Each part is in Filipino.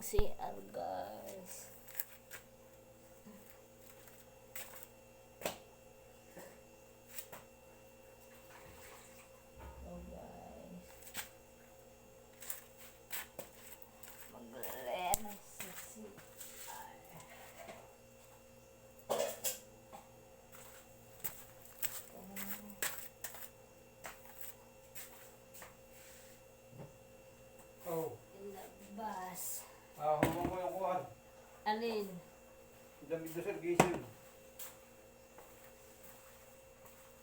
CR guys. So guys. Maglelenas sa CR. Oh, Ilabas. ah, humang mo yung kuhan. Alin? Damit na servisyo.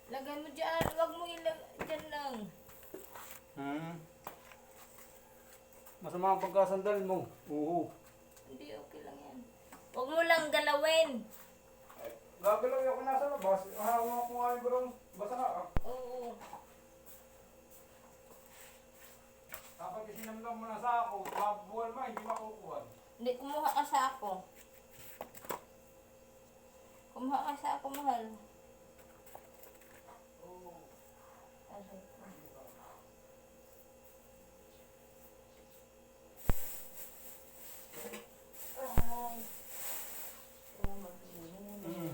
Lagay mo dyan. Huwag mo ilag... Dyan lang. Hmm. Masama ang pagkasandal mo. Oo. Hindi, okay lang yan. Huwag mo lang galawin. Gagalaw ako nasa labas. Hawa ko nga yung barong. Basta na. ah. Oo. Dapat isinamdam mo na sa ako. Mabuwal ma, hindi makukuha. Hindi, kumuha ka sa ako. Kumuha ka sa ako, mahal. Oo. Aray ko. Ay. Kaya mag-inom. Mm.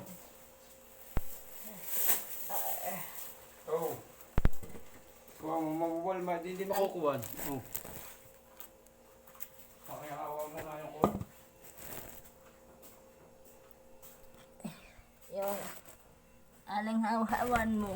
Ah, Oo. Kuha mo, mabuwal ma, hindi, makukuha. Oo. Pakihawa mo na yung kuhan. Yung aling hawawan mo.